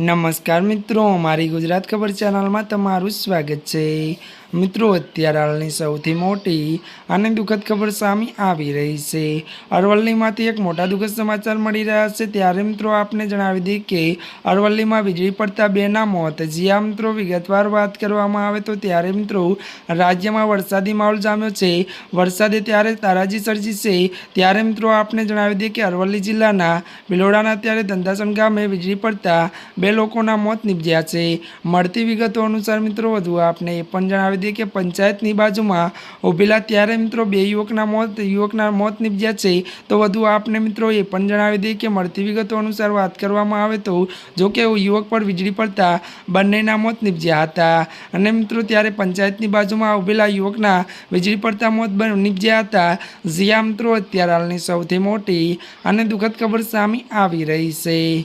નમસ્કાર મિત્રો, મારી ગુજરાત ખબર ચેનલમાં તમારું સ્વાગત છે. મિત્રો, અત્યારે હાલની સૌથી મોટી અને દુઃખદ ખબર સામે આવી રહી છે. અરવલ્લીમાંથી એક મોટા દુઃખદ સમાચાર મળી રહ્યા છે. ત્યારે મિત્રો, આપને જણાવી દઈએ કે અરવલ્લીમાં વીજળી પડતા બેના મોત. જ્યાં મિત્રો, વિગતવાર વાત કરવામાં આવે તો ત્યારે મિત્રો, રાજ્યમાં વરસાદી માહોલ જામ્યો છે. વરસાદે ત્યારે તારાજી સર્જી છે. ત્યારે મિત્રો, આપને જણાવી દઈએ કે અરવલ્લી જિલ્લાના બિલોડાના ત્યારે ધંધાસણ ગામે વીજળી પડતા બે લોકોના મોત નીપજ્યા છે. મળતી વિગતો અનુસાર મિત્રો, વધુ આપને એ પણ જણાવી દઈએ કે પંચાયતની બાજુમાં ઊભેલા ત્યારે મિત્રો બે યુવકના મોત યુવકના મોત નીપજ્યા છે. તો વધુ આપને મિત્રો એ પણ જણાવી દઈએ કે મળતી વિગતો અનુસાર વાત કરવામાં આવે તો જો કે યુવક પર વીજળી પડતા બંનેના મોત નીપજ્યા હતા. અને મિત્રો, ત્યારે પંચાયતની બાજુમાં ઊભેલા યુવકના વીજળી પડતા મોત નીપજ્યા હતા. જ્યાં મિત્રો, અત્યારે હાલની સૌથી મોટી અને દુઃખદ ખબર સામે આવી રહી છે.